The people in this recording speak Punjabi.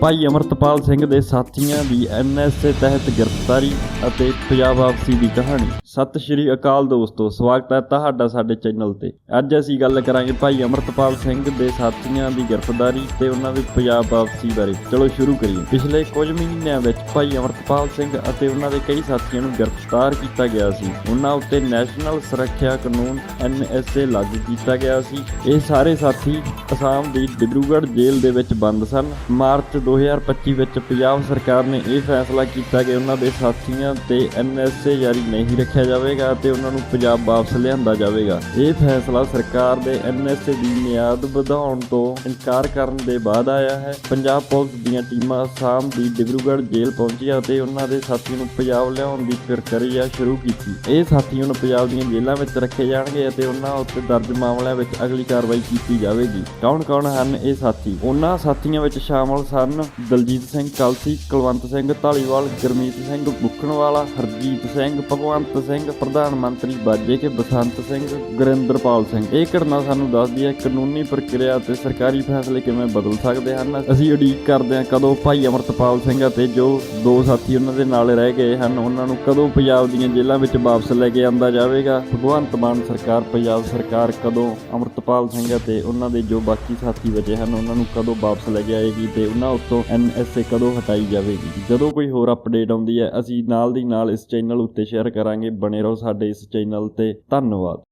ਭਾਈ ਅਮਰਤਪਾਲ ਸਿੰਘ ਦੇ ਸਾਥੀਆਂ ਦੀ ਐਨਐਸਏ ਤਹਿਤ ਗ੍ਰਿਫਤਾਰੀ ਅਤੇ ਪੰਜਾਬ ਵਾਪਸੀ ਦੀ ਕਹਾਣੀ। ਸਤਿ ਸ਼੍ਰੀ ਅਕਾਲ ਦੋਸਤੋ, ਸਵਾਗਤ ਹੈ ਤੁਹਾਡਾ ਸਾਡੇ ਚੈਨਲ ਤੇ। ਅੱਜ ਅਸੀਂ ਗੱਲ ਕਰਾਂਗੇ ਭਾਈ ਅਮਰਤਪਾਲ ਸਿੰਘ ਦੇ ਸਾਥੀਆਂ ਦੀ ਗ੍ਰਿਫਤਾਰੀ ਤੇ ਉਹਨਾਂ ਦੀ ਪੰਜਾਬ ਵਾਪਸੀ ਬਾਰੇ। ਚਲੋ ਸ਼ੁਰੂ ਕਰੀਏ। ਪਿਛਲੇ ਕੁਝ ਮਹੀਨਿਆਂ ਵਿੱਚ ਭਾਈ ਅਮਰਤਪਾਲ ਸਿੰਘ ਅਤੇ ਉਹਨਾਂ ਦੇ ਕਈ ਸਾਥੀਆਂ ਨੂੰ ਗ੍ਰਿਫਤਾਰ ਕੀਤਾ ਗਿਆ ਸੀ। ਉਹਨਾਂ ਉੱਤੇ ਨੈਸ਼ਨਲ ਸੁਰੱਖਿਆ ਕਾਨੂੰਨ ਐਨਐਸਏ ਲਾਗੂ ਕੀਤਾ ਗਿਆ ਸੀ। ਇਹ ਸਾਰੇ ਸਾਥੀ ਅਸਾਮ ਦੀ ਡਿਬਰੂਗੜ੍ਹ ਜੇਲ੍ਹ ਦੇ ਵਿੱਚ ਬੰਦ ਸਨ। ਮਾਰਚ 2025 ਵਿੱਚ ਪੰਜਾਬ ਸਰਕਾਰ ਨੇ ਇਹ ਫੈਸਲਾ ਕੀਤਾ ਕਿ ਉਹਨਾਂ ਦੇ ਸਾਥੀਆਂ ਤੇ ਐਨਐਸਏ ਜਾਰੀ ਨਹੀਂ ਰੱਖਿਆ ਜਾਵੇਗਾ ਅਤੇ ਉਹਨਾਂ ਨੂੰ ਪੰਜਾਬ ਵਾਪਸ ਲਿਆਂਦਾ ਜਾਵੇਗਾ। ਇਹ ਫੈਸਲਾ ਸਰਕਾਰ ਦੇ ਐਨਐਸਏ ਦੀ ਮਿਆਦ ਵਧਾਉਣ ਤੋਂ ਇਨਕਾਰ ਕਰਨ ਦੇ ਬਾਅਦ ਆਇਆ ਹੈ। ਪੰਜਾਬ ਪੁਲਿਸ ਦੀਆਂ ਟੀਮਾਂ ਅਸਾਮ ਦੀ ਡਿਬਰੂਗੜ੍ਹ ਜੇਲ੍ਹ ਪਹੁੰਚੀਆਂ ਅਤੇ ਉਹਨਾਂ ਦੇ ਸਾਥੀਆਂ ਨੂੰ ਪੰਜਾਬ ਲਿਆਉਣ ਦੀ ਪ੍ਰਕਿਰਿਆ ਸ਼ੁਰੂ ਕੀਤੀ। ਇਹ ਸਾਥੀਆਂ ਨੂੰ ਪੰਜਾਬ ਦੀਆਂ ਜੇਲ੍ਹਾਂ ਵਿੱਚ ਰੱਖੇ ਜਾਣਗੇ ਅਤੇ ਉਹਨਾਂ ਉੱਤੇ ਦਰਜ ਮਾਮਲਿਆਂ ਵਿੱਚ ਅਗਲੀ ਕਾਰਵਾਈ ਕੀਤੀ ਜਾਵੇਗੀ। ਕੌਣ-ਕੌਣ ਹਨ ਇਹ ਸਾਥੀ? ਉਹਨਾਂ ਸਾਥੀਆਂ ਵਿੱਚ ਸ਼ਾਮਲ ਸਨ ਦਲਜੀਤ ਸਿੰਘ ਕਲਸੀ, ਕੁਲਵੰਤ ਸਿੰਘ ਢਾਲੀਵਾਲ ਗੁਰਮੀਤ ਸਿੰਘ ਵਾਲਾ, ਹਰਜੀਤ ਸਿੰਘ, ਭਗਵੰਤ ਸਿੰਘ, ਪ੍ਰਧਾਨ ਮੰਤਰੀ ਬਾਜੇ ਕੇ ਬਸੰਤ ਸਿੰਘ, ਗੁਰਿੰਦਰਪਾਲ ਸਿੰਘ। ਇਹ ਘਟਨਾ ਸਾਨੂੰ ਦੱਸਦੀ ਹੈ, ਕਾਨੂੰਨੀ ਪ੍ਰਕਿਰਿਆ ਅਤੇ ਸਰਕਾਰੀ ਫੈਸਲੇ ਕਿਵੇਂ ਬਦਲ ਸਕਦੇ ਹਨ? ਅਸੀਂ ਉਡੀਕ ਕਰਦੇ ਹਾਂ, ਕਦੋਂ ਭਾਈ ਅਮਰਤਪਾਲ ਸਿੰਘ ਅਤੇ ਜੋ ਦੋ ਸਾਥੀ ਉਹਨਾਂ ਦੇ ਨਾਲ ਰਹਿ ਗਏ ਹਨ, ਉਹਨਾਂ ਨੂੰ ਕਦੋਂ ਪੰਜਾਬ ਦੀਆਂ ਜੇਲ੍ਹਾਂ ਵਿੱਚ ਵਾਪਸ ਲੈ ਕੇ ਆਂਦਾ ਜਾਵੇਗਾ? ਭਗਵੰਤ ਮਾਨ ਸਰਕਾਰ, ਪੰਜਾਬ ਸਰਕਾਰ ਕਦੋਂ ਅਮਰਤਪਾਲ ਸਿੰਘ ਅਤੇ ਉਹਨਾਂ ਦੇ ਜੋ ਬਾਕੀ ਸਾਥੀ ਬਚੇ ਹਨ, ਉਹਨਾਂ ਨੂੰ ਕਦੋਂ ਵਾਪਸ ਲੈ ਕੇ ਆਏਗੀ ਤੇ ਉਹਨਾਂ ਉੱਤੋਂ ਐਨਐਸਏ ਕਦੋਂ ਹਟਾਈ ਜਾਵੇਗੀ? ਜਦੋਂ ਕੋਈ ਹੋਰ ਅਪਡੇਟ ਆਉਂਦੀ ਹੈ, ਅਸੀਂ ਨਾਲ ਨਾਲ ਦੀ ਨਾਲ ਇਸ ਚੈਨਲ ਉੱਤੇ ਸ਼ੇਅਰ ਕਰਾਂਗੇ। ਬਣੇ ਰਹੋ ਸਾਡੇ ਇਸ ਚੈਨਲ ਤੇ। ਧੰਨਵਾਦ।